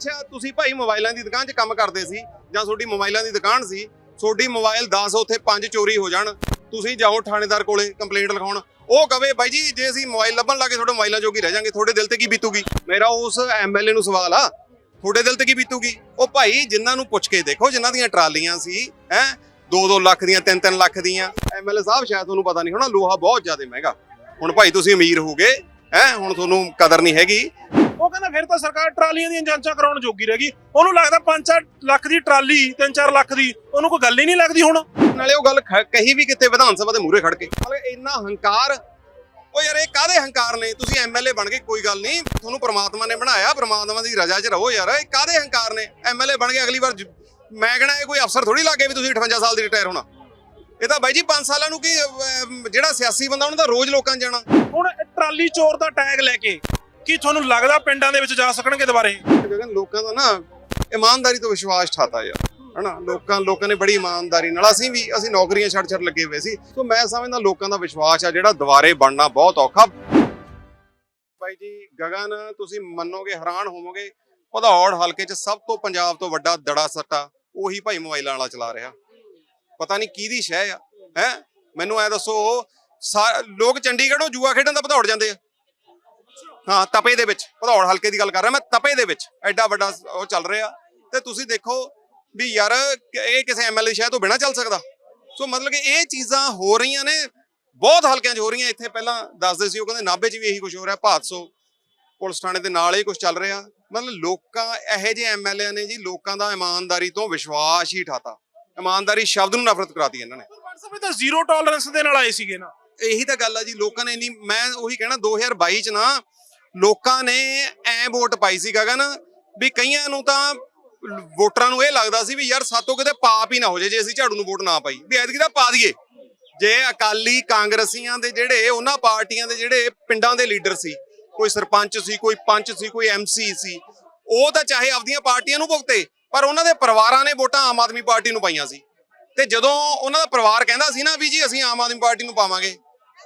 ਅੱਛਾ, ਤੁਸੀਂ ਭਾਈ ਮੋਬਾਈਲਾਂ ਦੀ ਦੁਕਾਨ 'ਚ ਕੰਮ ਕਰਦੇ ਸੀ ਜਾਂ ਤੁਹਾਡੀ ਮੋਬਾਈਲਾਂ ਦੀ ਦੁਕਾਨ ਸੀ, ਤੁਹਾਡੀ ਮੋਬਾਈਲ 10 ਉੱਥੇ 5 ਚੋਰੀ ਹੋ ਜਾਣ, ਤੁਸੀਂ ਜਾਓ ਥਾਣੇਦਾਰ ਕੋਲੇ ਕੰਪਲੇਂਟ ਲਿਖਾਉਣ। ਉਹ ਕਵੇ, ਬਾਈ ਜੀ, ਜੇ ਅਸੀਂ ਮੋਬਾਈਲ ਲੱਭਣ ਲੱਗੇ, ਤੁਹਾਡੇ ਮੋਬਾਈਲਾਂ ਜੋਗੀ ਰਹਿ ਜਾਾਂਗੇ, ਤੁਹਾਡੇ ਦਿਲ ਤੇ ਕੀ ਬੀਤੂਗੀ? ਮੇਰਾ ਉਸ ਐਮਐਲਏ ਨੂੰ ਸਵਾਲ ਆ, ਤੁਹਾਡੇ ਦਿਲ ਤੇ ਕੀ ਬੀਤੂਗੀ? ਉਹ ਭਾਈ, ਜਿਨ੍ਹਾਂ ਨੂੰ ਪੁੱਛ ਕੇ ਦੇਖੋ, ਜਿਨ੍ਹਾਂ ਦੀਆਂ ਟਰਾਲੀਆਂ ਸੀ, ਹੈ 2-2 ਲੱਖ ਦੀਆਂ 3-3 ਲੱਖ ਦੀਆਂ ਐਮਐਲਏ ਸਾਹਿਬ ਸ਼ਾਇਦ ਤੁਹਾਨੂੰ ਪਤਾ ਨਹੀਂ ਹੋਣਾ, ਲੋਹਾ ਬਹੁਤ ਜ਼ਿਆਦਾ ਮਹਿੰਗਾ। ਹੁਣ ਭਾਈ ਤੁਸੀਂ ਅਮੀਰ ਹੋਗੇ, ਹੈ, ਹੁਣ ਤੁਹਾਨੂੰ ਕਦਰ ਨਹੀਂ ਹੈਗੀ ਉਹ ਕਹਿੰਦਾ ਫਿਰ ਤਾਂ ਸਰਕਾਰ ਟਰਾਲੀਆਂ ਦੀਆਂ ਜਾਂਚਾਂ ਕਰਾਉਣ ਜੋਗੀ ਰਹਿ ਗਈ। ਉਹਨੂੰ ਲੱਗਦਾ 5-4 ਲੱਖ ਦੀ ਟਰਾਲੀ 3-4 ਲੱਖ ਦੀ ਉਹਨੂੰ ਕੋਈ ਗੱਲ ਹੀ ਨਹੀਂ ਲੱਗਦੀ ਹੁਣ। ਨਾਲੇ ਉਹ ਗੱਲ ਕਹੀ ਵੀ ਕਿਤੇ ਵਿਧਾਨ ਸਭਾ ਦੇ ਮੂਹਰੇ ਖੜ ਕੇ। ਇੰਨਾ ਹੰਕਾਰ ਉਹ ਯਾਰ ਇਹ ਕਾਦੇ ਹੰਕਾਰ ਨੇ? ਤੁਸੀਂ ਐਮਐਲਏ ਬਣ ਗਏ ਕੋਈ ਗੱਲ ਨਹੀਂ। ਤੁਹਾਨੂੰ ਪ੍ਰਮਾਤਮਾ ਨੇ ਬਣਾਇਆ ਪ੍ਰਮਾਤਮਾ ਦੀ ਰਜ਼ਾ 'ਚ ਰਹੋ ਯਾਰ। ਇਹ ਕਾਦੇ ਹੰਕਾਰ ਨੇ? ਐਮਐਲਏ ਬਣ ਗਏ ਅਗਲੀ ਵਾਰ ਮੈਂ ਕਹਣਾ ਇਹ ਕੋਈ ਅਫਸਰ ਥੋੜੀ ਲੱਗੇ ਵੀ ਤੁਸੀਂ 58 ਸਾਲ ਦੀ ਰਿਟਾਇਰ ਹੋਣਾ। ਇਹ ਤਾਂ ਬਾਈ ਜੀ 5 ਸਾਲਾਂ ਨੂੰ ਕੀ ਜਿਹੜਾ ਸਿਆਸੀ ਬੰਦਾ ਉਹਨੂੰ ਤਾਂ ਰੋਜ਼ ਲੋਕਾਂ ਜਾਣਾ। ਹੁਣ ਟਰਾਲੀ ਚੋਰ ਦਾ ਟੈਗ ਲੈ ਕੇ ਕੀ ਤੁਹਾਨੂੰ ਲੱਗਦਾ ਪਿੰਡਾਂ ਦੇ ਵਿੱਚ ਜਾ ਸਕਣਗੇ ਦੁਬਾਰੇ? ਗਗਨ ਲੋਕਾਂ ਦਾ ਨਾ ਇਮਾਨਦਾਰੀ ਤੋਂ ਵਿਸ਼ਵਾਸ ਠਾਤਾ ਯਾਰ ਹਨਾ? ਲੋਕਾਂ ਲੋਕਾਂ ਨੇ ਬੜੀ ਇਮਾਨਦਾਰੀ ਨਾਲ, ਅਸੀਂ ਵੀ, ਅਸੀਂ ਨੌਕਰੀਆਂ ਛੱਡ ਛੱਡ ਲੱਗੇ ਹੋਏ ਸੀ। ਸੋ ਮੈਂ ਸਮਝਦਾ ਲੋਕਾਂ ਦਾ ਵਿਸ਼ਵਾਸ ਆ ਜਿਹੜਾ ਦੁਬਾਰੇ ਬਣਨਾ ਬਹੁਤ ਔਖਾ। ਭਾਈ ਜੀ, ਗਗਨ, ਤੁਸੀਂ ਮੰਨੋਗੇ, ਹੈਰਾਨ ਹੋਵੋਗੇ, ਭਦੌੜ ਹਲਕੇ 'ਚ ਸਭ ਤੋਂ ਪੰਜਾਬ ਤੋਂ ਵੱਡਾ ਦੜਾ ਸੱਟਾ, ਉਹੀ ਭਾਈ ਮੋਬਾਈਲਾਂ ਵਾਲਾ ਚਲਾ ਰਿਹਾ। ਪਤਾ ਨਹੀਂ ਕਿਹਦੀ ਸ਼ਹਿ ਆ, ਹੈ? ਮੈਨੂੰ ਐ ਦੱਸੋ, ਸਾ- ਲੋਕ ਚੰਡੀਗੜ੍ਹੋਂ ਜੂਆ ਖੇਡਣ ਦਾ ਭਦੌੜ ਜਾਂਦੇ ਆ। ਹਾਂ ਤਪੇ ਦੇ ਵਿੱਚ। ਭਦੌੜ ਹਲਕੇ ਦੀ ਗੱਲ ਕਰ ਰਿਹਾ ਮੈਂ ਤਪੇ ਦੇ ਵਿੱਚ। ਐਡਾ ਵੱਡਾ ਉਹ ਚੱਲ ਰਿਹਾ। ਤੇ ਤੁਸੀਂ ਦੇਖੋ ਵੀ ਯਾਰ ਇਹ ਕਿਸੇ ਐਮਐਲਏ ਸ਼ਾਇਦ ਤੋਂ ਬਿਨਾ ਚੱਲ ਸਕਦਾ। ਸੋ ਮਤਲਬ ਕਿ ਇਹ ਚੀਜ਼ਾਂ ਹੋ ਰਹੀਆਂ ਨੇ ਬਹੁਤ ਹਲਕਿਆਂ 'ਚ ਹੋ ਰਹੀਆਂ। ਇੱਥੇ ਪਹਿਲਾਂ ਦੱਸਦੇ ਸੀ ਉਹ ਕਹਿੰਦੇ ਨਾਭੇ 'ਚ ਵੀ ਇਹੀ ਕੁਝ ਹੋ ਰਿਹਾ ਭਾਦਸੋ ਪੁਲਿਸ ਥਾਣੇ ਦੇ ਨਾਲ ਹੀ ਕੁਝ ਚੱਲ ਰਿਹਾ। ਮਤਲਬ ਲੋਕਾਂ ਇਹੋ ਜਿਹੇ ਐਮਐਲਏ ਨੇ ਜੀ ਲੋਕਾਂ ਦਾ ਇਮਾਨਦਾਰੀ ਤੋਂ ਵਿਸ਼ਵਾਸ ਹੀ ਠਾਤਾ। ਇਮਾਨਦਾਰੀ ਸ਼ਬਦ ਨੂੰ ਨਫ਼ਰਤ ਕਰਾਤੀ ਇਹਨਾਂ ਨੇ। ਵਟਸਐਪ ਤਾਂ ਜ਼ੀਰੋ ਟੋਲਰੈਂਸ ਦੇ ਨਾਲ ਆਏ ਸੀਗੇ ਨਾ। ਇਹੀ ਤਾਂ ਗੱਲ ਆ ਜੀ ਲੋਕਾਂ ਨੇ ਨਹੀਂ ਮੈਂ ਉਹੀ ਕਹਿਣਾ 2022 ਚ ਨਾ ਲੋਕਾਂ ਨੇ ਐ ਵੋਟ ਪਾਈ ਸੀ ਗਗਨ ਵੀ ਕਈਆਂ ਨੂੰ ਤਾਂ ਵੋਟਰਾਂ ਨੂੰ ਇਹ ਲੱਗਦਾ ਸੀ ਵੀ ਯਾਰ ਸਾਤੋਂ ਕਿਤੇ ਪਾਪ ਹੀ ਨਾ ਹੋ ਜੇ ਜੇ ਅਸੀਂ ਝਾੜੂ ਨੂੰ ਵੋਟ ਨਾ ਪਾਈ। ਵੀ ਐਤਕੀ ਤਾਂ ਪਾ ਦਈਏ। ਜੇ ਅਕਾਲੀ ਕਾਂਗਰਸੀਆਂ ਦੇ ਜਿਹੜੇ, ਉਹਨਾਂ ਪਾਰਟੀਆਂ ਦੇ ਜਿਹੜੇ ਪਿੰਡਾਂ ਦੇ ਲੀਡਰ ਸੀ, ਕੋਈ ਸਰਪੰਚ ਸੀ, ਕੋਈ ਪੰਚ ਸੀ, ਕੋਈ ਐਮਸੀ ਸੀ, ਉਹ ਤਾਂ ਚਾਹੇ ਆਪਦੀਆਂ ਪਾਰਟੀਆਂ ਨੂੰ ਭੁਗਤੇ, ਪਰ ਉਹਨਾਂ ਦੇ ਪਰਿਵਾਰਾਂ ਨੇ ਵੋਟਾਂ ਆਮ ਆਦਮੀ ਪਾਰਟੀ ਨੂੰ ਪਾਈਆਂ ਸੀ। ਤੇ ਜਦੋਂ ਉਹਨਾਂ ਦਾ ਪਰਿਵਾਰ ਕਹਿੰਦਾ ਸੀ ਨਾ ਵੀ ਜੀ ਅਸੀਂ ਆਮ ਆਦਮੀ ਪਾਰਟੀ ਨੂੰ ਪਾਵਾਂਗੇ,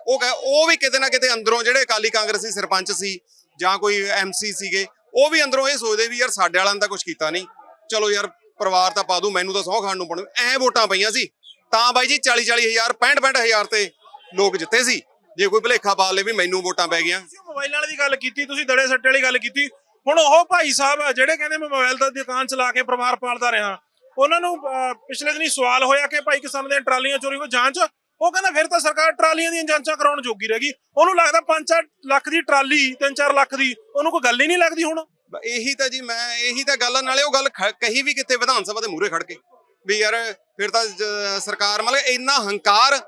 ਉਹ ਕਹਿ ਉਹ ਵੀ ਕਿਤੇ ਨਾ ਕਿਤੇ ਅੰਦਰੋਂ ਜਿਹੜੇ ਅਕਾਲੀ ਕਾਂਗਰਸੀ ਸਰਪੰਚ ਸੀ ਜਾਂ ਕੋਈ ਐਮਸੀ ਸੀਗੇ, ਉਹ ਵੀ ਅੰਦਰੋਂ ਇਹ ਸੋਚਦੇ ਵੀ ਯਾਰ ਸਾਡੇ ਵਾਲਿਆਂ ਦਾ ਤਾਂ ਕੁਝ ਕੀਤਾ ਨਹੀਂ। ਚਲੋ ਯਾਰ, ਪਰਿਵਾਰ ਤਾਂ ਪਾ ਦੂ, ਮੈਨੂੰ ਤਾਂ ਸੌ ਖਾਣ ਨੂੰ ਪੜੂ ਐ ਵੋਟਾਂ ਪਈਆਂ ਸੀ। ਤਾਂ ਬਾਈ ਜੀ 40 40 ਹਜ਼ਾਰ 65 65 ਹਜ਼ਾਰ ਤੇ ਲੋਕ ਜਿੱਤੇ ਸੀ। ਜੇ ਕੋਈ ਭਲੇਖਾ ਪਾ ਲੇ ਵੀ ਮੈਨੂੰ ਵੋਟਾਂ ਪੈ ਗਈਆਂ। ਤੁਸੀਂ ਵਾਲੇ ਦੀ ਗੱਲ ਕੀਤੀ, ਤੁਸੀਂ ਦੜੇ ਸੱਟੇ ਵਾਲੀ ਗੱਲ ਕੀਤੀ। ਹੁਣ ਉਹ ਭਾਈ ਸਾਹਿਬ ਆ, ਜਿਹੜੇ ਕਹਿੰਦੇ ਮੈਂ ਮੋਬਾਈਲ ਦਾ ਦੁਕਾਨ ਚਲਾ ਕੇ ਪਰਿਵਾਰ ਪਾਲਦਾ ਰਿਹਾ। ਉਹਨਾਂ ਨੂੰ ਪਿਛਲੇ ਦਿਨੀ ਸਵਾਲ ਹੋਇਆ ਕਿ ਭਾਈ ਕਿਸਾਨ ਦੀਆਂ ਟਰਾਲੀਆਂ ਚੋਰੀ ਹੋ ਜਾਂਚ ਉਹ ਕਹਿੰਦਾ ਫਿਰ ਤਾਂ ਸਰਕਾਰ ਟਰਾਲੀਆਂ ਦੀਆਂ ਜਾਂਚਾਂ ਕਰਾਉਣ ਜੋਗੀ ਰਹਿ ਗਈ। ਉਹਨੂੰ ਲੱਗਦਾ 5-4 ਲੱਖ ਦੀ ਟਰਾਲੀ 3-4 ਲੱਖ ਦੀ, ਉਹਨੂੰ ਕੋਈ ਗੱਲ ਹੀ ਨਹੀਂ ਲੱਗਦੀ ਹੁਣ। ਇਹੀ ਤਾਂ ਜੀ ਮੈਂ, ਇਹੀ ਤਾਂ ਗੱਲ ਨਾਲੇ ਉਹ ਗੱਲ ਕਹੀ ਵੀ ਕਿਤੇ ਵਿਧਾਨ ਸਭਾ ਦੇ ਮੂਹਰੇ ਖੜ ਕੇ, ਵੀ ਯਾਰ ਫਿਰ ਤਾਂ ਸਰਕਾਰ ਮਤਲਬ ਇੰਨਾ ਹੰਕਾਰ,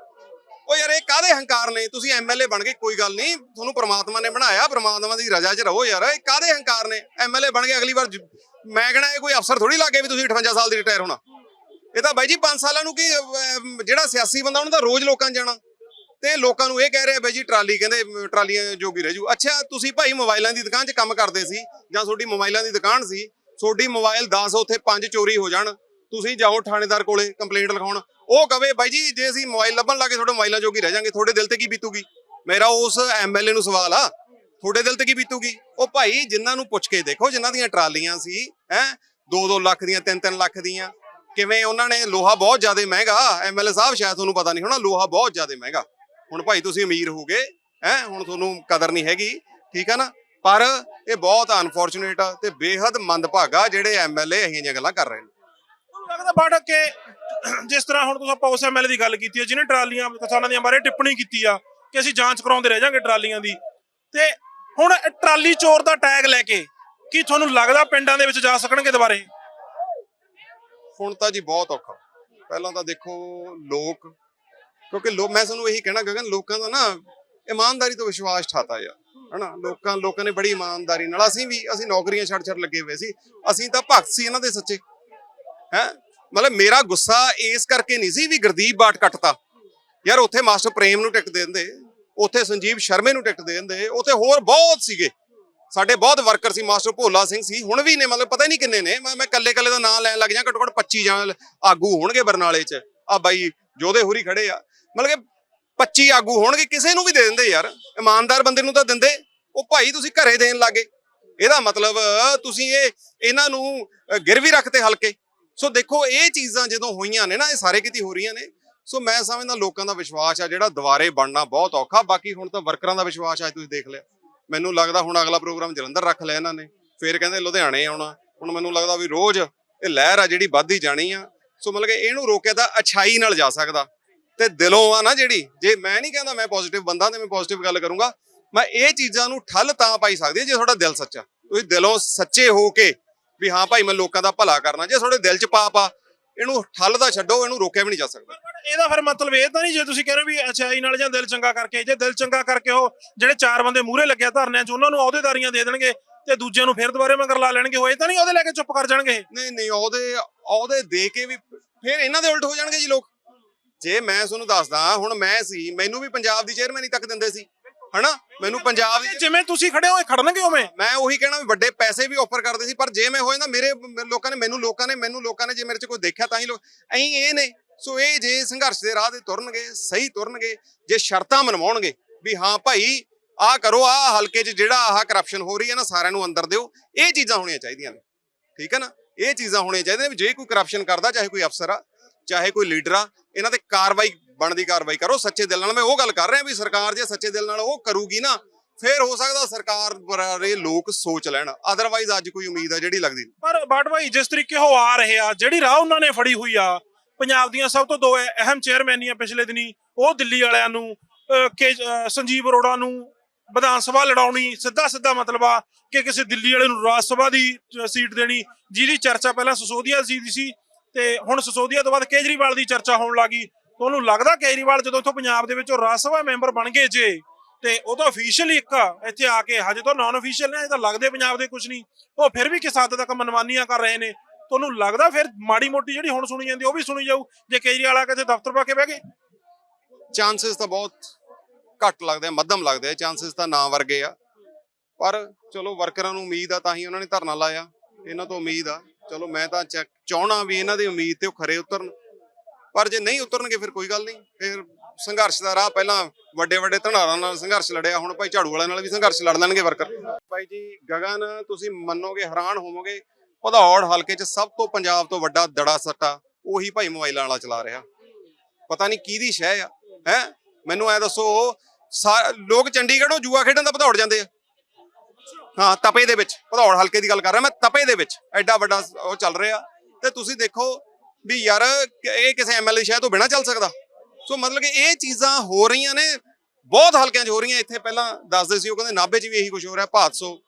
ਉਹ ਯਾਰ ਇਹ ਕਾਦੇ ਹੰਕਾਰ ਨੇ? ਤੁਸੀਂ ਐਮਐਲਏ ਬਣ ਗਏ, ਕੋਈ ਗੱਲ ਨਹੀਂ, ਤੁਹਾਨੂੰ ਪ੍ਰਮਾਤਮਾ ਨੇ ਬਣਾਇਆ, ਪ੍ਰਮਾਤਮਾ ਦੀ ਰਜ਼ਾ 'ਚ ਰਹੋ ਯਾਰ, ਇਹ ਕਾਦੇ ਹੰਕਾਰ ਨੇ? ਐਮਐਲਏ ਬਣ ਗਏ, ਅਗਲੀ ਵਾਰ ਮੈਂ ਕਹਣਾ ਇਹ ਕੋਈ ਅਫਸਰ ਥੋੜੀ ਲੱਗੇ ਵੀ ਤੁਸੀਂ 58 ਸਾਲ ਦੀ ਰਿਟਾਇਰ ਹੋਣਾ। ਇਹ ਤਾਂ ਬਾਈ ਜੀ 5 ਸਾਲਾਂ ਨੂੰ ਕੀ ਅਹ, ਜਿਹੜਾ ਸਿਆਸੀ ਬੰਦਾ ਉਹਨਾਂ ਦਾ ਰੋਜ਼ ਲੋਕਾਂ 'ਚ ਜਾਣਾ। ਤੇ ਲੋਕਾਂ ਨੂੰ ਇਹ ਕਹਿ ਰਿਹਾ ਬਾਈ ਜੀ ਟਰਾਲੀ ਕਹਿੰਦੇ ਅਮ, ਟਰਾਲੀਆਂ ਜੋਗੀ ਰਹਿ ਜੂ। ਅੱਛਾ ਤੁਸੀਂ ਭਾਈ ਮੋਬਾਈਲਾਂ ਦੀ ਦੁਕਾਨ 'ਚ ਕੰਮ ਕਰਦੇ ਸੀ ਜਾਂ ਤੁਹਾਡੀ ਮੋਬਾਈਲਾਂ ਦੀ ਦੁਕਾਨ ਸੀ ਤੁਹਾਡੀ ਮੋਬਾਈਲ 10 ਉੱਥੇ 5 ਚੋਰੀ ਹੋ ਜਾਣ ਤੁਸੀਂ ਜਾਓ ਥਾਣੇਦਾਰ ਕੋਲੇ ਕੰਪਲੇਂਟ ਲਿਖਾਉਣ। ਉਹ ਕਵੇ ਬਾਈ ਜੀ ਜੇ ਅਸੀਂ ਮੋਬਾਈਲ ਲੱਭਣ ਲੱਗੇ ਤੁਹਾਡੇ ਮੋਬਾਈਲਾਂ ਜੋਗੀ ਰਹਿ ਜਾਾਂਗੇ ਤੁਹਾਡੇ ਦਿਲ ਤੇ ਕੀ ਬੀਤੂਗੀ? ਮੇਰਾ ਉਸ ਐਮਐਲਏ ਨੂੰ ਸਵਾਲ ਆ ਤੁਹਾਡੇ ਦਿਲ ਤੇ ਕੀ ਬੀਤੂਗੀ? ਉਹ ਭਾਈ ਜਿਨ੍ਹਾਂ ਨੂੰ ਪੁੱਛ ਕੇ ਦੇਖੋ ਜਿਨ੍ਹਾਂ ਦੀਆਂ ਟਰਾਲੀਆਂ ਸੀ ਹੈ 2-2 ਲੱਖ ਦੀਆਂ 3-3 ਲੱਖ ਦੀਆਂ ਕਿਵੇਂ ਉਹਨਾਂ ਨੇ ਲੋਹਾ ਬਹੁਤ ਜ਼ਿਆਦਾ ਮਹਿੰਗਾ ਐਮਐਲਏ ਸਾਹਿਬ ਸ਼ਾਇਦ ਤੁਹਾਨੂੰ ਪਤਾ ਨਹੀਂ ਹੋਣਾ, ਲੋਹਾ ਬਹੁਤ ਜ਼ਿਆਦਾ ਮਹਿੰਗਾ। ਹੁਣ ਭਾਈ ਤੁਸੀਂ ਅਮੀਰ ਹੋਗੇ ਹੈ, ਹੁਣ ਤੁਹਾਨੂੰ ਕਦਰ ਨਹੀਂ ਹੈਗੀ, ਠੀਕ ਹੈ ਨਾ? ਪਰ ਇਹ ਬਹੁਤ ਅਨਫੋਰਚੂਨੇਟ ਆ ਤੇ ਬੇਹੱਦ ਮੰਦਭਾਗਾ ਜਿਹੜੇ ਐਮਐਲਏ ਇਹੋ ਜਿਹੀਆਂ ਗੱਲਾਂ ਕਰ ਰਹੇ ਨੇ। ਲੱਗਦਾ ਬਾੜਾ ਕਿ ਜਿਸ ਤਰ੍ਹਾਂ ਹੁਣ ਤੁਸੀਂ ਆਪਾਂ ਉਸ ਐਮਐਲਏ ਦੀ ਗੱਲ ਕੀਤੀ ਹੈ ਜਿਹਨੇ ਟਰਾਲੀਆਂ, ਕਿਸਾਨਾਂ ਦੀਆਂ ਬਾਰੇ ਟਿੱਪਣੀ ਕੀਤੀ ਆ, ਕਿ ਅਸੀਂ ਜਾਂਚ ਕਰਾਉਂਦੇ ਰਹਿ ਜਾਾਂਗੇ ਟਰਾਲੀਆਂ ਦੀ। ਤੇ ਹੁਣ ਟਰਾਲੀ ਚੋਰ ਦਾ ਟੈਗ ਲੈ ਕੇ ਕੀ ਤੁਹਾਨੂੰ ਲੱਗਦਾ ਪਿੰਡਾਂ ਦੇ ਵਿੱਚ ਜਾ ਸਕਣਗੇ ਦੁਬਾਰੇ? ਹੁਣ ਤਾਂ ਜੀ ਬਹੁਤ ਔਖਾ। ਪਹਿਲਾਂ ਤਾਂ ਦੇਖੋ ਲੋਕ, ਕਿਉਂਕਿ ਲੋਕ ਮੈਂ ਤੁਹਾਨੂੰ ਇਹੀ ਕਹਿਣਾ ਗਗਨ, ਲੋਕਾਂ ਦਾ ਨਾ ਇਮਾਨਦਾਰੀ ਤੋਂ ਵਿਸ਼ਵਾਸ ਠਾਤਾ ਯਾਰ, ਹਨਾ? ਲੋਕਾਂ ਲੋਕਾਂ ਨੇ ਬੜੀ ਇਮਾਨਦਾਰੀ ਨਾਲ, ਅਸੀਂ ਵੀ, ਅਸੀਂ ਨੌਕਰੀਆਂ ਛੱਡ ਛੱਡ ਲੱਗੇ ਹੋਏ ਸੀ, ਅਸੀਂ ਤਾਂ ਭਗਤ ਸੀ ਇਹਨਾਂ ਦੇ ਸੱਚੇ। ਹੈ? ਮਤਲਬ ਮੇਰਾ ਗੁੱਸਾ ਇਸ ਕਰਕੇ ਨਹੀਂ ਸੀ ਵੀ ਗੁਰਦੀਪ ਬਾਟ ਕੱਟਤਾ। ਯਾਰ, ਉੱਥੇ ਮਾਸਟਰ ਪ੍ਰੇਮ ਨੂੰ ਟਿਕਟ ਦੇ ਦਿੰਦੇ, ਉੱਥੇ ਸੰਜੀਵ ਸ਼ਰਮੇ ਨੂੰ ਟਿਕਟ ਦੇ ਦਿੰਦੇ, ਉੱਥੇ ਹੋਰ ਬਹੁਤ ਸੀਗੇ। ਸਾਡੇ ਬਹੁਤ ਵਰਕਰ ਸੀ ਮਾਸਟਰ ਭੋਲਾ ਸਿੰਘ ਸੀ ਹੁਣ ਵੀ ਨੇ ਮਤਲਬ ਪਤਾ ਹੀ ਨਹੀਂ ਕਿੰਨੇ ਨੇ। ਮੈਂ ਮੈਂ ਕੱਲੇ ਕੱਲੇ ਦਾ ਨਾਮ ਲੈਣ ਲੱਗ ਜਾ ਘੱਟੋ ਘੱਟ 25 ਜਾਂ ਆਗੂ ਹੋਣਗੇ ਬਰਨਾਲੇ 'ਚ। ਆ ਬਾਈ ਜੋਧੇ ਹੋਰੀ ਖੜੇ ਆ। ਮਤਲਬ ਕਿ 25 ਆਗੂ ਹੋਣਗੇ ਕਿਸੇ ਨੂੰ ਵੀ ਦੇ ਦਿੰਦੇ ਯਾਰ। ਇਮਾਨਦਾਰ ਬੰਦੇ ਨੂੰ ਤਾਂ ਦਿੰਦੇ। ਉਹ ਭਾਈ ਤੁਸੀਂ ਘਰੇ ਦੇਣ ਲੱਗੇ। ਇਹਦਾ ਮਤਲਬ ਤੁਸੀਂ ਇਹ ਇਹਨਾਂ ਨੂੰ ਅ, ਗਿਰਵੀ ਰੱਖਤੇ ਹਲਕੇ। ਸੋ ਦੇਖੋ ਇਹ ਚੀਜ਼ਾਂ ਜਦੋਂ ਹੋਈਆਂ ਨੇ ਨਾ ਇਹ ਸਾਰੇ ਕਿਤੇ ਹੋ ਰਹੀਆਂ ਨੇ। ਸੋ ਮੈਂ ਸਮਝਦਾ ਲੋਕਾਂ ਦਾ ਵਿਸ਼ਵਾਸ ਆ ਜਿਹੜਾ ਦੁਬਾਰੇ ਬਣਨਾ ਬਹੁਤ ਔਖਾ। ਬਾਕੀ ਹੁਣ ਤਾਂ ਵਰਕਰਾਂ ਦਾ ਵਿਸ਼ਵਾਸ ਆ ਤੁਸੀਂ ਦੇਖ ਲਿਆ। ਮੈਨੂੰ ਲੱਗਦਾ ਹੁਣ ਅਗਲਾ ਪ੍ਰੋਗਰਾਮ ਜਲੰਧਰ ਰੱਖ ਲਿਆ ਇਹਨਾਂ ਨੇ। ਫਿਰ ਕਹਿੰਦੇ ਲੁਧਿਆਣੇ ਆਉਣਾ। ਹੁਣ ਮੈਨੂੰ ਲੱਗਦਾ ਵੀ ਰੋਜ਼ ਇਹ ਲਹਿਰ ਆ ਜਿਹੜੀ ਵੱਧਦੀ ਜਾਣੀ ਆ। ਸੋ ਮਤਲਬ ਕਿ ਇਹਨੂੰ ਰੋਕਿਆ ਤਾਂ ਅਛਾਈ ਨਾਲ ਜਾ ਸਕਦਾ। ਤੇ ਦਿਲੋਂ ਆ ਨਾ ਜਿਹੜੀ, ਜੇ ਮੈਂ ਨਹੀਂ ਕਹਿੰਦਾ ਮੈਂ ਪੋਜ਼ਿਟਿਵ ਬੰਦਾ ਤੇ ਮੈਂ ਪੋਜ਼ਿਟਿਵ ਗੱਲ ਕਰੂੰਗਾ, ਮੈਂ ਇਹ ਚੀਜ਼ਾਂ ਨੂੰ ਠੱਲ ਤਾਂ ਪਾਈ ਸਕਦੀ ਜੇ ਤੁਹਾਡਾ ਦਿਲ ਸੱਚਾ। ਤੁਸੀਂ ਦਿਲੋਂ ਸੱਚੇ ਹੋ ਕੇ ਵੀ ਹਾਂ ਭਾਈ ਮੈਂ ਲੋਕਾਂ ਦਾ ਭਲਾ ਕਰਨਾ। ਜੇ ਤੁਹਾਡੇ ਦਿਲ 'ਚ ਪਾਪ ਆ ਇਹਨੂੰ ਠੱਲ ਦਾ ਛੱਡੋ ਇਹਨੂੰ ਰੋਕਿਆ ਵੀ ਨਹੀਂ ਜਾ ਸਕਦਾ। ਇਹਦਾ ਫਿਰ ਮਤਲਬ ਇਹ ਤਾਂ ਨਹੀਂ ਜੇ ਤੁਸੀਂ ਕਹਿ ਰਹੇ ਹੋ ਵੀ ਅਛਾਈ ਨਾਲ ਜਾਂ ਦਿਲ ਚੰਗਾ ਕਰਕੇ ਜੇ ਦਿਲ ਚੰਗਾ ਕਰਕੇ ਉਹ ਜਿਹੜੇ ਚਾਰ ਬੰਦੇ ਮੂਹਰੇ ਲੱਗਿਆ ਧਰਨਿਆਂ 'ਚ ਉਹਨਾਂ ਨੂੰ ਅਹੁਦੇਦਾਰੀਆਂ ਦੇ ਦੇਣਗੇ ਤੇ ਦੂਜਿਆਂ ਨੂੰ ਫਿਰ ਦੁਬਾਰੇ ਮਗਰ ਲਾ ਲੈਣਗੇ ਹੋਏ ਤਾਂ ਨਹੀਂ ਉਹਦੇ ਲੈ ਕੇ ਚੁੱਪ ਕਰ ਜਾਣਗੇ ਨਹੀਂ ਨਹੀਂ ਉਹਦੇ ਉਹਦੇ ਦੇ ਕੇ ਵੀ ਫਿਰ ਇਹਨਾਂ ਦੇ ਉਲਟ ਹੋ ਜਾਣਗੇ ਜੀ ਲੋਕ। ਜੇ ਮੈਂ ਤੁਹਾਨੂੰ ਦੱਸਦਾ ਹੁਣ ਮੈਂ ਸੀ ਮੈਨੂੰ ਵੀ ਪੰਜਾਬ ਦੀ ਚੇਅਰਮੈਨ ਤੱਕ ਦਿੰਦੇ ਸੀ। ਹਨਾ? ਮੈਨੂੰ ਪੰਜਾਬ ਦੀ ਜਿਵੇਂ ਤੁਸੀਂ ਖੜੇ ਹੋ ਇਹ ਖੜਨਗੇ ਉਵੇਂ? ਮੈਂ ਉਹੀ ਕਹਿਣਾ ਵੀ ਵੱਡੇ ਪੈਸੇ ਵੀ ਆਫਰ ਕਰਦੇ ਸੀ ਪਰ ਜੇ ਮੈਂ ਹੋ ਜਾਂਦਾ ਮੇਰੇ ਲੋਕਾਂ ਨੇ ਮੈਨੂੰ ਲੋਕਾਂ ਨੇ ਮੈਨੂੰ ਲੋਕਾਂ ਨੇ ਜੇ ਮੇਰੇ 'ਚ ਕੋਈ ਦੇਖਿਆ ਤਾਂ ਹੀ ਲੋਕ ਐਂ ਇਹ ਨੇ। ਸੋ ਇਹ ਜੇ ਸੰਘਰਸ਼ ਦੇ ਰਾਹ ਤੇ ਤੁਰਨਗੇ ਸਹੀ ਤੁਰਨਗੇ ਜੇ ਸ਼ਰਤਾਂ ਮਨਵਾਉਣਗੇ ਵੀ ਹਾਂ ਭਾਈ ਆਹ ਕਰੋ ਆਹ ਹਲਕੇ 'ਚ ਜਿਹੜਾ ਆਹ ਕਰਪਸ਼ਨ ਹੋ ਰਹੀ ਹੈ ਨਾ ਸਾਰਿਆਂ ਨੂੰ ਅੰਦਰ ਦਿਓ। ਇਹ ਚੀਜ਼ਾਂ ਹੋਣੀਆਂ ਚਾਹੀਦੀਆਂ ਨੇ। ਠੀਕ ਹੈ ਨਾ? ਇਹ ਚੀਜ਼ਾਂ ਹੋਣੀਆਂ ਚਾਹੀਦੀਆਂ ਨੇ ਵੀ ਜੇ ਕੋਈ ਕਰਪਸ਼ਨ ਕਰਦਾ ਚਾਹੇ ਕੋਈ ਅਫਸਰ ਆ ਚਾਹੇ ਕੋਈ ਲੀਡਰ ਆ, ਇਹਨਾਂ ਤੇ ਕਾਰਵਾਈ, ਬਣਦੀ ਕਾਰਵਾਈ ਕਰੋ, ਸੱਚੇ ਦਿਲ ਨਾਲ। ਮੈਂ ਉਹ ਗੱਲ ਕਰ ਰਿਹਾ ਵੀ ਸਰਕਾਰ ਜੇ ਸੱਚੇ ਦਿਲ ਨਾਲ ਉਹ ਕਰੂਗੀ ਨਾ, ਫੇਰ ਹੋ ਸਕਦਾ ਸਰਕਾਰ ਬਾਰੇ ਲੋਕ ਸੋਚ ਲੈਣ। ਅਦਰਵਾਈਜ਼ ਅੱਜ ਕੋਈ ਉਮੀਦ ਆ ਜਿਹੜੀ ਲੱਗਦੀ ਪਰ ਬਾਟ ਭਾਈ, ਜਿਸ ਤਰੀਕੇ ਉਹ ਆ ਰਹੇ ਆ, ਜਿਹੜੀ ਰਾਹ ਉਹਨਾਂ ਨੇ ਫੜੀ ਹੋਈ ਆ, ਪੰਜਾਬ ਦੀਆਂ ਸਭ ਤੋਂ ਦੋ ਅ- ਅਹਿਮ ਚੇਅਰਮੈਨੀਆਂ ਪਿਛਲੇ ਦਿਨੀ, ਉਹ ਦਿੱਲੀ ਵਾਲਿਆਂ ਨੂੰ ਕੇ ਸੰਜੀਵ ਅਰੋੜਾ ਨੂੰ ਵਿਧਾਨ ਸਭਾ ਲੜਾਉਣੀ ਸਿੱਧਾ ਸਿੱਧਾ ਮਤਲਬ ਆ ਕਿ ਕਿਸੇ ਦਿੱਲੀ ਵਾਲੇ ਨੂੰ ਰਾਜ ਸਭਾ ਦੀ ਸੀਟ ਦੇਣੀ, ਜਿਹਦੀ ਚਰਚਾ ਪਹਿਲਾਂ ਸਸੋਦੀਆ ਸੀ ਦੀ ਸੀ ਤੇ ਹੁਣ ਸਸੋਦੀਆ ਤੋਂ ਬਾਅਦ ਕੇਜਰੀਵਾਲ ਦੀ ਚਰਚਾ ਹੋਣ ਲੱਗੀ। ਤੁਹਾਨੂੰ ਲੱਗਦਾ ਕੇਜਰੀਵਾਲ ਜਦੋਂ ਇੱਥੋਂ ਪੰਜਾਬ ਦੇ ਵਿੱਚੋਂ ਰਾਜ ਸਭਾ ਮੈਂਬਰ ਬਣ ਗਏ ਜੇ, ਤੇ ਉਹ ਤਾਂ ਅਫੀਸ਼ੀਅਲੀ ਇੱਕ ਇੱਥੇ ਆ ਕੇ ਹਜੇ ਤਾਂ ਨਾਨ ਅਫੀਸ਼ੀਅਲ ਨੇ ਇਹ ਤਾਂ ਲੱਗਦੇ ਪੰਜਾਬ ਦੇ ਕੁਝ ਨਹੀਂ। ਉਹ ਫਿਰ ਵੀ ਕਿਸ ਹੱਦ ਤੱਕ ਮਨਮਾਨੀਆਂ ਕਰ ਰਹੇ ਨੇ? ਤੁਹਾਨੂੰ ਲੱਗਦਾ ਫਿਰ ਮਾੜੀ ਮੋਟੀ ਜਿਹੜੀ ਹੁਣ ਸੁਣੀ ਜਾਂਦੀ ਉਹ ਵੀ ਸੁਣੀ ਜਾਊ, ਜੇ ਕੇਜਰੀਵਾਲ ਆ ਕੇ ਇੱਥੇ ਦਫ਼ਤਰ ਪਾ ਕੇ ਬਹਿ ਗਏ। ਚਾਂਸਸ ਤਾਂ ਬਹੁਤ ਘੱਟ ਲੱਗਦੇ ਆ, ਮੱਧਮ ਲੱਗਦੇ ਆ ਚਾਂਸਸ ਤਾਂ ਨਾ ਵਰਗੇ ਆ। ਪਰ ਚਲੋ ਵਰਕਰਾਂ ਨੂੰ ਉਮੀਦ ਆ, ਤਾਂ ਹੀ ਉਹਨਾਂ ਨੇ ਧਰਨਾ ਲਾਇਆ। ਇਹਨਾਂ ਤੋਂ ਉਮੀਦ ਆ। ਚਲੋ ਮੈਂ ਤਾਂ ਚੈੱਕ ਚਾਹਣਾ ਵੀ ਇਹਨਾਂ ਦੀ ਉਮੀਦ ਤੇ ਉਹ ਖਰੇ ਉਤਰਨ। ਪਰ ਜੇ ਨਹੀਂ ਉਤਰਨਗੇ ਫਿਰ ਕੋਈ ਗੱਲ ਨਹੀਂ। ਫਿਰ ਸੰਘਰਸ਼ ਦਾ ਰਾਹ ਪਹਿਲਾਂ ਵੱਡੇ ਵੱਡੇ ਧਨਾਰਾਂ ਨਾਲ ਸੰਘਰਸ਼ ਲੜਿਆ, ਹੁਣ ਭਾਈ ਝਾੜੂ ਵਾਲਿਆਂ ਨਾਲ ਵੀ ਸੰਘਰਸ਼ ਲੜ ਲੈਣਗੇ ਵਰਕਰ। ਭਾਈ ਜੀ, ਗਗਨ, ਤੁਸੀਂ ਮੰਨੋਗੇ, ਹੈਰਾਨ ਹੋਵੋਗੇ, ਭਦੌੜ ਹਲਕੇ 'ਚ ਸਭ ਤੋਂ ਪੰਜਾਬ ਤੋਂ ਵੱਡਾ ਦੜਾ ਸੱਟਾ ਉਹੀ ਭਾਈ ਮੋਬਾਈਲਾਂ ਵਾਲਾ ਚਲਾ ਰਿਹਾ। ਪਤਾ ਨਹੀਂ ਕਿਹਦੀ ਸ਼ਹਿ ਆ, ਹੈ? ਮੈਨੂੰ ਐ ਦੱਸੋ, ਸਾ- ਲੋਕ ਚੰਡੀਗੜ੍ਹੋਂ ਜੂਆ ਖੇਡਣ ਦਾ ਭਦੌੜ ਜਾਂਦੇ ਆ। ਹਾਂ ਤਪੇ ਦੇ ਵਿੱਚ। ਭਦੌੜ ਹਲਕੇ ਦੀ ਗੱਲ ਕਰ ਰਿਹਾ ਮੈਂ ਤਪੇ ਦੇ ਵਿੱਚ। ਐਡਾ ਵੱਡਾ ਉਹ ਚੱਲ ਰਿਹਾ। ਤੇ ਤੁਸੀਂ ਦੇਖੋ ਵੀ ਯਾਰ ਇਹ ਕਿਸੇ ਐਮਐਲਏ ਸ਼ਹਿਰ ਤੋਂ ਬਿਨਾ ਚੱਲ ਸਕਦਾ। ਸੋ ਮਤਲਬ ਕਿ ਇਹ ਚੀਜ਼ਾਂ ਹੋ ਰਹੀਆਂ ਨੇ ਬਹੁਤ ਹਲਕਿਆਂ 'ਚ ਹੋ ਰਹੀਆਂ। ਇੱਥੇ ਪਹਿਲਾਂ ਦੱਸਦੇ ਸੀ ਉਹ ਕਹਿੰਦੇ ਨਾਭੇ 'ਚ ਵੀ ਇਹੀ ਕੁਝ ਹੋ ਰਿਹਾ ਭਾਦਸੋ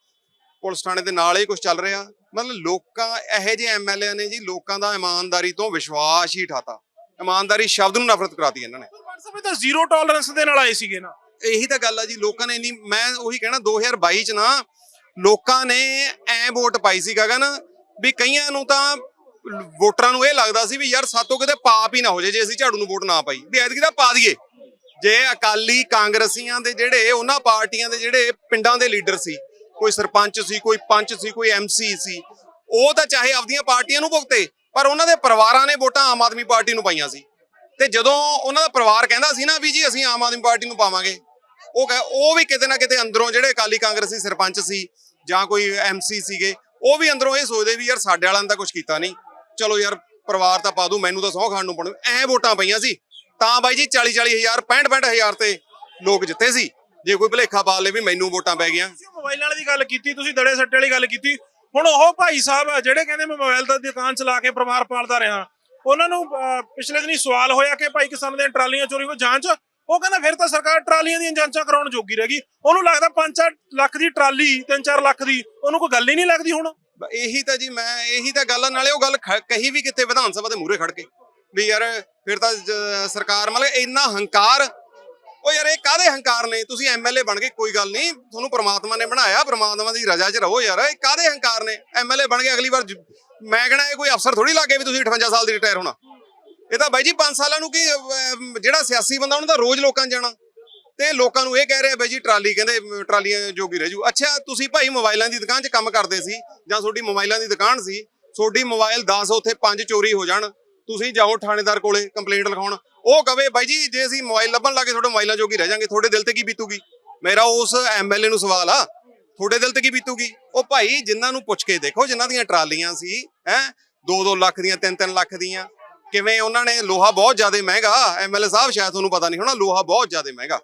ਪੁਲਿਸ ਥਾਣੇ ਦੇ ਨਾਲ ਹੀ ਕੁਝ ਚੱਲ ਰਿਹਾ। ਮਤਲਬ ਲੋਕਾਂ ਇਹੋ ਜਿਹੇ ਐਮਐਲਏ ਨੇ ਜੀ ਲੋਕਾਂ ਦਾ ਇਮਾਨਦਾਰੀ ਤੋਂ ਵਿਸ਼ਵਾਸ ਹੀ ਠਾਤਾ। ਇਮਾਨਦਾਰੀ ਸ਼ਬਦ ਨੂੰ ਨਫ਼ਰਤ ਕਰਾਤੀ ਇਹਨਾਂ ਨੇ। ਸਾਹਿਬ ਤਾਂ ਜ਼ੀਰੋ ਟੋਲਰੈਂਸ ਦੇ ਨਾਲ ਆਏ ਸੀਗੇ ਨਾ। ਇਹੀ ਤਾਂ ਗੱਲ ਆ ਜੀ ਲੋਕਾਂ ਨੇ ਇੰਨੀ ਮੈਂ ਉਹੀ ਕਹਿਣਾ 2022 ਚ ਨਾ ਲੋਕਾਂ ਨੇ ਐ ਵੋਟ ਪਾਈ ਸੀ ਗਗਨ ਵੀ ਕਈਆਂ ਨੂੰ ਤਾਂ ਵੋਟਰਾਂ ਨੂੰ ਇਹ ਲੱਗਦਾ ਸੀ ਵੀ ਯਾਰ ਸਾਤੋਂ ਕਿਤੇ ਪਾਪ ਹੀ ਨਾ ਹੋ ਜੇ ਜੇ ਅਸੀਂ ਝਾੜੂ ਨੂੰ ਵੋਟ ਨਾ ਪਾਈ। ਵੀ ਐਤਕੀ ਤਾਂ ਪਾ ਦਈਏ। ਜੇ ਅਕਾਲੀ ਕਾਂਗਰਸੀਆਂ ਦੇ ਜਿਹੜੇ ਉਹਨਾਂ ਪਾਰਟੀਆਂ ਦੇ ਜਿਹੜੇ ਪਿੰਡਾਂ ਦੇ ਲੀਡਰ ਸੀ, ਕੋਈ ਸਰਪੰਚ ਸੀ, ਕੋਈ ਪੰਚ ਸੀ, ਕੋਈ ਐਮਸੀ ਸੀ, ਉਹ ਤਾਂ ਚਾਹੇ ਆਪਦੀਆਂ ਪਾਰਟੀਆਂ ਨੂੰ ਭੁਗਤੇ, ਪਰ ਉਹਨਾਂ ਦੇ ਪਰਿਵਾਰਾਂ ਨੇ ਵੋਟਾਂ ਆਮ ਆਦਮੀ ਪਾਰਟੀ ਨੂੰ ਪਾਈਆਂ ਸੀ। ਤੇ ਜਦੋਂ ਉਹਨਾਂ ਦਾ ਪਰਿਵਾਰ ਕਹਿੰਦਾ ਸੀ ਨਾ ਵੀ ਜੀ ਅਸੀਂ ਆਮ ਆਦਮੀ ਪਾਰਟੀ ਨੂੰ ਪਾਵਾਂਗੇ, ਉਹ ਕਹਿ ਉਹ ਵੀ ਕਿਤੇ ਨਾ ਕਿਤੇ ਅੰਦਰੋਂ ਜਿਹੜੇ ਅਕਾਲੀ ਕਾਂਗਰਸੀ ਸਰਪੰਚ ਸੀ ਜਾਂ ਕੋਈ ਐਮਸੀ ਸੀਗੇ, ਉਹ ਵੀ ਅੰਦਰੋਂ ਇਹ ਸੋਚਦੇ ਵੀ ਯਾਰ ਸਾਡੇ ਵਾਲਿਆਂ ਨੇ ਤਾਂ ਕੁਝ ਕੀਤਾ ਨਹੀਂ। ਚਲੋ ਯਾਰ ਪਰਿਵਾਰ ਤਾਂ ਪਾ ਦੂ ਮੈਨੂੰ ਤਾਂ ਸੌ ਖਾਣ ਨੂੰ ਪੜੂ ਐ ਵੋਟਾਂ ਪਈਆਂ ਸੀ। ਤਾਂ ਬਾਈ ਜੀ 40 40 ਹਜ਼ਾਰ 65 65 ਹਜ਼ਾਰ ਤੇ ਲੋਕ ਜਿੱਤੇ ਸੀ। ਜੇ ਕੋਈ ਭਲੇਖਾ ਪਾ ਲੇ ਵੀ ਮੈਨੂੰ ਵੋਟਾਂ ਪੈ ਗਈਆਂ। ਤੁਸੀਂ ਮੋਬਾਈਲ ਵਾਲੀ ਦੀ ਗੱਲ ਕੀਤੀ, ਤੁਸੀਂ ਦੜੇ ਸੱਟੇ ਵਾਲੀ ਗੱਲ ਕੀਤੀ। ਹੁਣ ਉਹ ਭਾਈ ਸਾਹਿਬ ਆ, ਜਿਹੜੇ ਕਹਿੰਦੇ ਮੈਂ ਮੋਬਾਈਲ ਦਾ ਦੁਕਾਨ ਚਲਾ ਕੇ ਪਰਿਵਾਰ ਪਾਲਦਾ ਰਿਹਾ, ਉਹਨਾਂ ਨੂੰ ਪਿਛਲੇ ਦਿਨੀ ਸਵਾਲ ਹੋਇਆ ਕਿ ਭਾਈ ਕਿਸਾਨ ਦੀਆਂ ਟਰਾਲੀਆਂ ਚੋਰੀ ਹੋ ਜਾਂਚ ਉਹ ਕਹਿੰਦਾ ਫਿਰ ਤਾਂ ਸਰਕਾਰ ਟਰਾਲੀਆਂ ਦੀਆਂ ਜਾਂਚਾਂ ਕਰਾਉਣ ਜੋਗੀ ਰਹਿ ਗਈ। ਉਹਨੂੰ ਲੱਗਦਾ 5-4 ਲੱਖ ਦੀ ਟਰਾਲੀ 3-4 ਲੱਖ ਦੀ, ਉਹਨੂੰ ਕੋਈ ਗੱਲ ਹੀ ਨਹੀਂ ਲੱਗਦੀ ਹੁਣ। ਇਹੀ ਤਾਂ ਜੀ ਮੈਂ, ਇਹੀ ਤਾਂ ਗੱਲ ਨਾਲੇ ਉਹ ਗੱਲ ਕਹੀ ਵੀ ਕਿਤੇ ਵਿਧਾਨ ਸਭਾ ਦੇ ਮੂਹਰੇ ਖੜ ਕੇ, ਵੀ ਯਾਰ ਫਿਰ ਤਾਂ ਸਰਕਾਰ ਮਤਲਬ ਇੰਨਾ ਹੰਕਾਰ, ਉਹ ਯਾਰ ਇਹ ਕਾਦੇ ਹੰਕਾਰ ਨੇ? ਤੁਸੀਂ ਐਮਐਲਏ ਬਣ ਗਏ, ਕੋਈ ਗੱਲ ਨਹੀਂ, ਤੁਹਾਨੂੰ ਪ੍ਰਮਾਤਮਾ ਨੇ ਬਣਾਇਆ, ਪ੍ਰਮਾਤਮਾ ਦੀ ਰਜ਼ਾ 'ਚ ਰਹੋ ਯਾਰ, ਇਹ ਕਾਦੇ ਹੰਕਾਰ ਨੇ? ਐਮਐਲਏ ਬਣ ਗਏ, ਅਗਲੀ ਵਾਰ ਮੈਂ ਕਹਣਾ ਇਹ ਕੋਈ ਅਫਸਰ ਥੋੜੀ ਲੱਗੇ ਵੀ ਤੁਸੀਂ 58 ਸਾਲ ਦੀ ਰਿਟਾਇਰ ਹੋਣਾ। ਇਹ ਤਾਂ ਬਾਈ ਜੀ 5 ਸਾਲਾਂ ਨੂੰ ਕੀ ਅਹ, ਜਿਹੜਾ ਸਿਆਸੀ ਬੰਦਾ ਉਹਨਾਂ ਦਾ ਰੋਜ਼ ਲੋਕਾਂ 'ਚ ਜਾਣਾ। ਤੇ ਲੋਕਾਂ ਨੂੰ ਇਹ ਕਹਿ ਰਿਹਾ ਬਾਈ ਜੀ ਟਰਾਲੀ ਕਹਿੰਦੇ ਅਮ, ਟਰਾਲੀਆਂ ਜੋਗੀ ਰਹਿ ਜੂ। ਅੱਛਾ ਤੁਸੀਂ ਭਾਈ ਮੋਬਾਈਲਾਂ ਦੀ ਦੁਕਾਨ 'ਚ ਕੰਮ ਕਰਦੇ ਸੀ ਜਾਂ ਤੁਹਾਡੀ ਮੋਬਾਈਲਾਂ ਦੀ ਦੁਕਾਨ ਸੀ ਤੁਹਾਡੀ ਮੋਬਾਈਲ 10 ਉੱਥੇ 5 ਚੋਰੀ ਹੋ ਜਾਣ ਤੁਸੀਂ ਜਾਓ ਥਾਣੇਦਾਰ ਕੋਲੇ ਕੰਪਲੇਂਟ ਲਿਖਾਉਣ। ਉਹ ਕਵੇ ਬਾਈ ਜੀ ਜੇ ਅਸੀਂ ਮੋਬਾਈਲ ਲੱਭਣ ਲੱਗੇ ਤੁਹਾਡੇ ਮੋਬਾਈਲਾਂ ਜੋਗੀ ਰਹਿ ਜਾਾਂਗੇ ਤੁਹਾਡੇ ਦਿਲ ਤੇ ਕੀ ਬੀਤੂਗੀ? ਮੇਰਾ ਉਸ ਐਮਐਲਏ ਨੂੰ ਸਵਾਲ ਆ ਤੁਹਾਡੇ ਦਿਲ ਤੇ ਕੀ ਬੀਤੂਗੀ? ਉਹ ਭਾਈ ਜਿਨ੍ਹਾਂ ਨੂੰ ਪੁੱਛ ਕੇ ਦੇਖੋ ਜਿਨ੍ਹਾਂ ਦੀਆਂ ਟਰਾਲੀਆਂ ਸੀ ਹੈ 2-2 ਲੱਖ ਦੀਆਂ 3-3 ਲੱਖ ਦੀਆਂ ਕਿਵੇਂ ਉਹਨਾਂ ਨੇ ਲੋਹਾ ਬਹੁਤ ਜ਼ਿਆਦਾ ਮਹਿੰਗਾ ਐਮਐਲਏ ਸਾਹਿਬ ਸ਼ਾਇਦ ਤੁਹਾਨੂੰ ਪਤਾ ਨਹੀਂ ਹੋਣਾ, ਲੋਹਾ ਬਹੁਤ ਜ਼ਿਆਦਾ ਮਹਿੰਗਾ।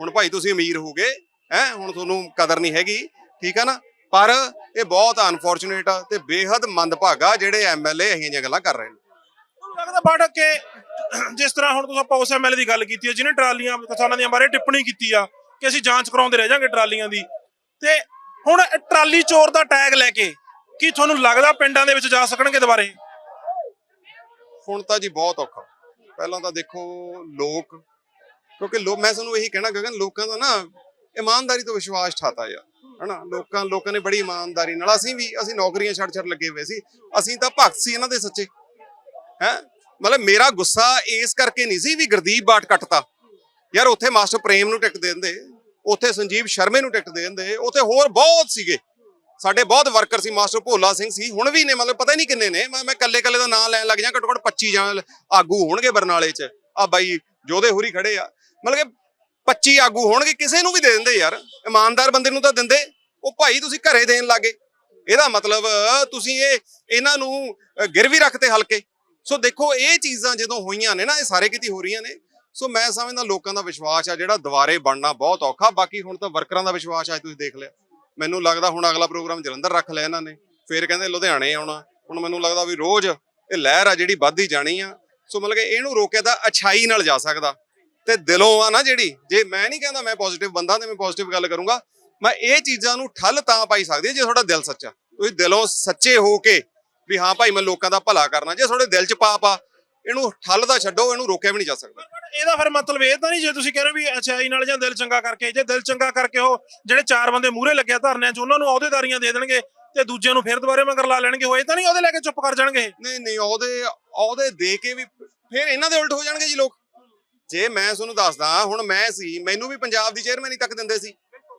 ਹੁਣ ਭਾਈ ਤੁਸੀਂ ਅਮੀਰ ਹੋਗੇ, ਹੈ, ਹੁਣ ਤੁਹਾਨੂੰ ਕਦਰ ਨਹੀਂ ਹੈਗੀ, ਠੀਕ ਹੈ ਨਾ? ਪਰ ਇਹ ਬਹੁਤ ਅਨਫੋਰਚੂਨੇਟ ਆ ਤੇ ਬੇਹੱਦ ਮੰਦਭਾਗਾ ਜਿਹੜੇ ਐਮਐਲਏ ਇਹੀਆਂ ਜਿਹੀਆਂ ਗੱਲਾਂ ਕਰ ਰਹੇ ਨੇ। ਲੱਗਦਾ ਬਾਟਕ ਕੇ ਜਿਸ ਤਰ੍ਹਾਂ ਹੁਣ ਤੁਸੀਂ ਆਪਾਂ ਪੌਸ ਐਮਐਲਏ ਦੀ ਗੱਲ ਕੀਤੀ ਹੈ ਜਿਹਨੇ ਟਰਾਲੀਆਂ, ਕਿਸਾਨਾਂ ਦੀਆਂ ਬਾਰੇ ਟਿੱਪਣੀ ਕੀਤੀ ਆ, ਕਿ ਅਸੀਂ ਜਾਂਚ ਕਰਾਉਂਦੇ ਰਹਿ ਜਾਾਂਗੇ ਟਰਾਲੀਆਂ ਦੀ। ਤੇ ਹੁਣ ਟਰਾਲੀ ਚੋਰ ਦਾ ਟੈਗ ਲੈ ਕੇ ਕੀ ਤੁਹਾਨੂੰ ਲੱਗਦਾ ਪਿੰਡਾਂ ਦੇ ਵਿੱਚ ਜਾ ਸਕਣਗੇ ਦੁਬਾਰੇ? ਹੁਣ ਤਾਂ ਜੀ ਬਹੁਤ ਔਖਾ। ਪਹਿਲਾਂ ਤਾਂ ਦੇਖੋ ਲੋਕ, ਕਿਉਂਕਿ ਲੋਕ ਮੈਂ ਤੁਹਾਨੂੰ ਇਹੀ ਕਹਿਣਾ, ਗਗਨ, ਲੋਕਾਂ ਦਾ ਨਾ ਇਮਾਨਦਾਰੀ ਤੋਂ ਵਿਸ਼ਵਾਸ ਠਾਤਾ ਯਾਰ ਹਨਾ? ਲੋਕਾਂ ਲੋਕਾਂ ਨੇ ਬੜੀ ਇਮਾਨਦਾਰੀ ਨਾਲ, ਅਸੀਂ ਵੀ, ਅਸੀਂ ਨੌਕਰੀਆਂ ਛੱਡ ਛੱਡ ਲੱਗੇ ਹੋਏ ਸੀ, ਅਸੀਂ ਤਾਂ ਭਗਤ ਸੀ ਇਹਨਾਂ ਦੇ ਸੱਚੇ, ਹੈ? ਮਤਲਬ ਮੇਰਾ ਗੁੱਸਾ ਇਸ ਕਰਕੇ ਨਹੀਂ ਸੀ ਵੀ ਗੁਰਦੀਪ ਬਾਟ ਕੱਟਤਾ। ਯਾਰ, ਉੱਥੇ ਮਾਸਟਰ ਪ੍ਰੇਮ ਨੂੰ ਟਿਕਟ ਦੇ ਦਿੰਦੇ, ਉੱਥੇ ਸੰਜੀਵ ਸ਼ਰਮੇ ਨੂੰ ਟਿਕਟ ਦੇ ਦਿੰਦੇ, ਉੱਥੇ ਹੋਰ ਬਹੁਤ ਸੀਗੇ। ਸਾਡੇ ਬਹੁਤ ਵਰਕਰ ਸੀ ਮਾਸਟਰ ਭੋਲਾ ਸਿੰਘ ਸੀ ਹੁਣ ਵੀ ਨੇ ਮਤਲਬ ਪਤਾ ਹੀ ਨਹੀਂ ਕਿੰਨੇ ਨੇ ਮੈਂ ਮੈਂ ਕੱਲੇ ਕੱਲੇ ਦਾ ਨਾਮ ਲੈਣ ਲੱਗ ਜਾਂ ਘੱਟੋ ਘੱਟ 25 ਜਾਂ ਆਗੂ ਹੋਣਗੇ ਬਰਨਾਲੇ 'ਚ। ਆ ਬਾਈ ਜੋਧੇ ਹੁਰੀ ਖੜੇ ਆ। ਮਤਲਬ ਕਿ 25 ਆਗੂ ਹੋਣਗੇ ਕਿਸੇ ਨੂੰ ਵੀ ਦੇ ਦਿੰਦੇ ਯਾਰ। ਇਮਾਨਦਾਰ ਬੰਦੇ ਨੂੰ ਤਾਂ ਦਿੰਦੇ। ਉਹ ਭਾਈ ਤੁਸੀਂ ਘਰੇ ਦੇਣ ਲੱਗੇ। ਇਹਦਾ ਮਤਲਬ ਤੁਸੀਂ ਇਹ ਇਹਨਾਂ ਨੂੰ ਅ, ਗਿਰਵੀ ਰੱਖਤੇ ਹਲਕੇ। ਸੋ ਦੇਖੋ ਇਹ ਚੀਜ਼ਾਂ ਜਦੋਂ ਹੋਈਆਂ ਨੇ ਨਾ ਇਹ ਸਾਰੇ ਕਿਤੇ ਹੋ ਰਹੀਆਂ ਨੇ। ਸੋ ਮੈਂ ਸਮਝਦਾ ਲੋਕਾਂ ਦਾ ਵਿਸ਼ਵਾਸ ਆ ਜਿਹੜਾ ਦੁਬਾਰੇ ਬਣਨਾ ਬਹੁਤ ਔਖਾ। ਬਾਕੀ ਹੁਣ ਤਾਂ ਵਰਕਰਾਂ ਦਾ ਵਿਸ਼ਵਾਸ ਆ ਤੁਸੀਂ ਦੇਖ ਲਿਆ। ਮੈਨੂੰ ਲੱਗਦਾ ਹੁਣ ਅਗਲਾ ਪ੍ਰੋਗਰਾਮ ਜਲੰਧਰ ਰੱਖ ਲਿਆ ਇਹਨਾਂ ਨੇ। ਫਿਰ ਕਹਿੰਦੇ ਲੁਧਿਆਣੇ ਆਉਣਾ। ਹੁਣ ਮੈਨੂੰ ਲੱਗਦਾ ਵੀ ਰੋਜ਼ ਇਹ ਲਹਿਰ ਆ ਜਿਹੜੀ ਵੱਧਦੀ ਜਾਣੀ ਆ। ਸੋ ਮਤਲਬ ਕਿ ਇਹਨੂੰ ਰੋਕਿਆ ਤਾਂ ਅਛਾਈ ਨਾਲ ਜਾ ਸਕਦਾ। ਤੇ ਦਿਲੋਂ ਆ ਨਾ ਜਿਹੜੀ, ਜੇ ਮੈਂ ਨਹੀਂ ਕਹਿੰਦਾ ਮੈਂ ਪੋਜ਼ਿਟਿਵ ਬੰਦਾ ਤੇ ਮੈਂ ਪੋਜ਼ਿਟਿਵ ਗੱਲ ਕਰੂੰਗਾ, ਮੈਂ ਇਹ ਚੀਜ਼ਾਂ ਨੂੰ ਠੱਲ ਤਾਂ ਪਾਈ ਸਕਦੀ ਜੇ ਤੁਹਾਡਾ ਦਿਲ ਸੱਚਾ। ਤੁਸੀਂ ਦਿਲੋਂ ਸੱਚੇ ਹੋ ਕੇ ਵੀ ਹਾਂ ਭਾਈ ਮੈਂ ਲੋਕਾਂ ਦਾ ਭਲਾ ਕਰਨਾ, ਜੇ ਤੁਹਾਡੇ ਦਿਲ 'ਚ ਪਾਪ ਆ ਇਹਨੂੰ ਠੱਲ ਦਾ ਛੱਡੋ ਇਹਨੂੰ ਰੋਕਿਆ ਵੀ ਨਹੀਂ ਜਾ ਸਕਦਾ। ਇਹਦਾ ਫਿਰ ਮਤਲਬ ਇਹ ਤਾਂ ਨਹੀਂ ਜੇ ਤੁਸੀਂ ਕਹਿ ਰਹੇ ਹੋ ਵੀ ਅਚਾਈ ਨਾਲ ਜਾਂ ਦਿਲ ਚੰਗਾ ਕਰਕੇ ਜੇ ਦਿਲ ਚੰਗਾ ਕਰਕੇ ਉਹ ਜਿਹੜੇ ਚਾਰ ਬੰਦੇ ਮੂਹਰੇ ਲੱਗਿਆ ਧਰਨਿਆਂ 'ਚ ਉਹਨਾਂ ਨੂੰ ਅਹੁਦੇਦਾਰੀਆਂ ਦੇ ਦੇਣਗੇ ਤੇ ਦੂਜਿਆਂ ਨੂੰ ਫਿਰ ਦੁਬਾਰੇ ਮਗਰ ਲਾ ਲੈਣਗੇ ਇਹ ਤਾਂ ਨਹੀਂ ਉਹਦੇ ਲੈ ਕੇ ਚੁੱਪ ਕਰ ਜਾਣਗੇ? ਨਹੀਂ ਨਹੀਂ ਉਹਦੇ ਉਹਦੇ ਦੇ ਕੇ ਵੀ ਫਿਰ ਇਹਨਾਂ ਦੇ ਉਲਟ ਹੋ ਜਾਣਗੇ ਜੀ ਲੋਕ। ਜੇ ਮੈਂ ਤੁਹਾਨੂੰ ਦੱਸਦਾ ਹੁਣ ਮੈਂ ਸੀ ਮੈਨੂੰ ਵੀ ਪੰਜਾਬ ਦੀ ਚੇਅਰਮੈਨੀ ਤੱਕ ਦਿੰਦੇ ਸੀ।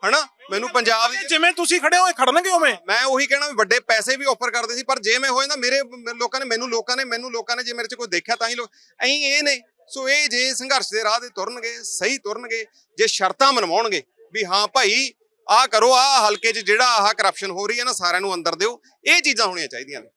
ਹਨਾ? ਮੈਨੂੰ ਪੰਜਾਬ ਦੀ ਜਿਵੇਂ ਤੁਸੀਂ ਖੜੇ ਹੋ ਇਹ ਖੜਨਗੇ ਉਵੇਂ। ਮੈਂ ਉਹੀ ਕਹਿਣਾ ਵੀ ਵੱਡੇ ਪੈਸੇ ਵੀ ਆਫਰ ਕਰਦੇ ਸੀ ਪਰ ਜੇ ਮੈਂ ਹੋ ਜਾਂਦਾ ਮੇਰੇ ਲੋਕਾਂ ਨੇ ਮੈਨੂੰ ਲੋਕਾਂ ਨੇ ਮੈਨੂੰ ਲੋਕਾਂ ਨੇ ਜੇ ਮੇਰੇ 'ਚ ਕੋਈ ਦੇਖਿਆ ਤਾਂ ਹੀ ਲੋਕ ਐਂ ਇਹ ਨੇ। ਸੋ ਇਹ ਜੇ ਸੰਘਰਸ਼ ਦੇ ਰਾਹ ਤੇ ਤੁਰਨਗੇ ਸਹੀ ਤੁਰਨਗੇ ਜੇ ਸ਼ਰਤਾਂ ਮਨਵਾਉਣਗੇ ਵੀ ਹਾਂ ਭਾਈ ਆਹ ਕਰੋ ਆਹ ਹਲਕੇ 'ਚ ਜਿਹੜਾ ਆਹ ਕਰਪਸ਼ਨ ਹੋ ਰਹੀ ਹੈ ਨਾ ਸਾਰਿਆਂ ਨੂੰ ਅੰਦਰ ਦਿਓ। ਇਹ ਚੀਜ਼ਾਂ ਹੋਣੀਆਂ ਚਾਹੀਦੀਆਂ ਨੇ।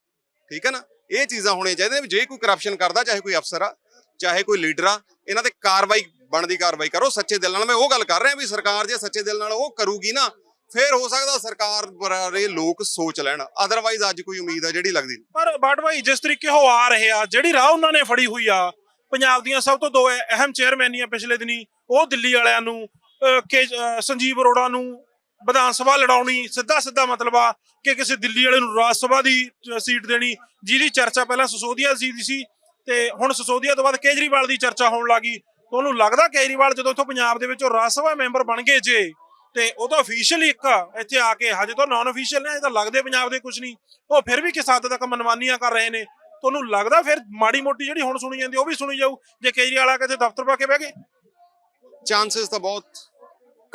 ਠੀਕ ਹੈ ਨਾ? ਇਹ ਚੀਜ਼ਾਂ ਹੋਣੀਆਂ ਚਾਹੀਦੀਆਂ ਜੇ ਕੋਈ ਕਰਪਸ਼ਨ ਕਰਦਾ ਚਾਹੇ ਕੋਈ ਅਫਸਰ ਆ ਚਾਹੇ ਕੋਈ ਲੀਡਰ ਆ ਇਹਨਾਂ ਤੇ ਕਾਰਵਾਈ ਬਣਦੀ ਕਾਰਵਾਈ ਕਰੋ, ਸੱਚੇ ਦਿਲ ਨਾਲ। ਮੈਂ ਉਹ ਗੱਲ ਕਰ ਰਿਹਾ ਵੀ ਸਰਕਾਰ ਜੇ ਸੱਚੇ ਦਿਲ ਨਾਲ ਉਹ ਕਰੂਗੀ ਨਾ, ਫੇਰ ਹੋ ਸਕਦਾ ਸਰਕਾਰ ਬਾਰੇ ਲੋਕ ਸੋਚ ਲੈਣ। ਅਦਰਵਾਈਜ਼ ਅੱਜ ਕੋਈ ਉਮੀਦ ਆ ਜਿਹੜੀ ਲੱਗਦੀ ਪਰ ਬਾਟ ਭਾਈ, ਜਿਸ ਤਰੀਕੇ ਉਹ ਆ ਰਹੇ ਆ, ਜਿਹੜੀ ਰਾਹ ਉਹਨਾਂ ਨੇ ਫੜੀ ਹੋਈ ਆ, ਪੰਜਾਬ ਦੀਆਂ ਸਭ ਤੋਂ ਦੋ ਅ- ਅਹਿਮ ਚੇਅਰਮੈਨੀਆਂ ਪਿਛਲੇ ਦਿਨੀ, ਉਹ ਦਿੱਲੀ ਵਾਲਿਆਂ ਨੂੰ ਕੇ ਸੰਜੀਵ ਅਰੋੜਾ ਨੂੰ ਵਿਧਾਨ ਸਭਾ ਲੜਾਉਣੀ ਸਿੱਧਾ ਸਿੱਧਾ ਮਤਲਬ ਆ ਕਿ ਕਿਸੇ ਦਿੱਲੀ ਵਾਲੇ ਨੂੰ ਰਾਜ ਸਭਾ ਦੀ ਸੀਟ ਦੇਣੀ। ਜਿਹਦੀ ਚਰਚਾ ਪਹਿਲਾਂ ਸਸੋਦੀਆ ਸੀ ਸੀ, ਤੇ ਹੁਣ ਸਸੋਦੀਆ ਤੋਂ ਬਾਅਦ ਕੇਜਰੀਵਾਲ ਦੀ ਚਰਚਾ ਹੋਣ ਲੱਗੀ ਤੁਹਾਨੂੰ ਲੱਗਦਾ ਕੇਜਰੀਵਾਲ ਜਦੋਂ ਇੱਥੋਂ ਪੰਜਾਬ ਦੇ ਵਿੱਚੋਂ ਰਾਜ ਸਭਾ ਮੈਂਬਰ ਬਣ ਗਏ ਜੇ, ਤੇ ਉਹ ਤਾਂ ਅਫੀਸ਼ੀਅਲੀ ਇੱਕ ਇੱਥੇ ਆ ਕੇ ਹਜੇ ਤਾਂ ਨਾਨ ਅਫੀਸ਼ੀਅਲ ਨੇ ਇਹ ਤਾਂ ਲੱਗਦੇ ਪੰਜਾਬ ਦੇ ਕੁਝ ਨਹੀਂ। ਉਹ ਫਿਰ ਵੀ ਕਿਸ ਹੱਦ ਤੱਕ ਮਨਮਾਨੀਆਂ ਕਰ ਰਹੇ ਨੇ? ਤੁਹਾਨੂੰ ਲੱਗਦਾ ਫਿਰ ਮਾੜੀ ਮੋਟੀ ਜਿਹੜੀ ਹੁਣ ਸੁਣੀ ਜਾਂਦੀ ਉਹ ਵੀ ਸੁਣੀ ਜਾਊ, ਜੇ ਕੇਜਰੀਵਾਲ ਆ ਕੇ ਇੱਥੇ ਦਫ਼ਤਰ ਪਾ ਕੇ ਬਹਿ ਗਏ। ਚਾਂਸਸ ਤਾਂ ਬਹੁਤ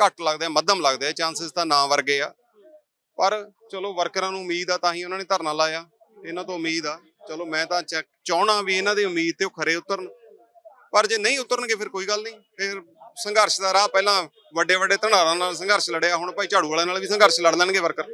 ਘੱਟ ਲੱਗਦੇ ਆ, ਮੱਧਮ ਲੱਗਦੇ ਆ ਚਾਂਸਸ ਤਾਂ ਨਾ ਵਰਗੇ ਆ। ਪਰ ਚਲੋ ਵਰਕਰਾਂ ਨੂੰ ਉਮੀਦ ਆ, ਤਾਂ ਹੀ ਉਹਨਾਂ ਨੇ ਧਰਨਾ ਲਾਇਆ। ਇਹਨਾਂ ਤੋਂ ਉਮੀਦ ਆ। ਚਲੋ ਮੈਂ ਤਾਂ ਚੈ- ਚਾਹਣਾ ਵੀ ਇਹਨਾਂ ਦੀ ਉਮੀਦ ਤੇ ਉਹ ਖਰੇ ਉਤਰਨ। ਪਰ ਜੇ ਨਹੀਂ ਉਤਰਨਗੇ ਫਿਰ ਕੋਈ ਗੱਲ ਨਹੀਂ। ਫਿਰ ਸੰਘਰਸ਼ ਦਾ ਰਾਹ ਪਹਿਲਾਂ ਵੱਡੇ ਵੱਡੇ ਧਨਾਰਾਂ ਨਾਲ ਸੰਘਰਸ਼ ਲੜਿਆ, ਹੁਣ ਭਾਈ ਝਾੜੂ ਵਾਲਿਆਂ ਨਾਲ ਵੀ ਸੰਘਰਸ਼ ਲੜ ਲੈਣਗੇ ਵਰਕਰ।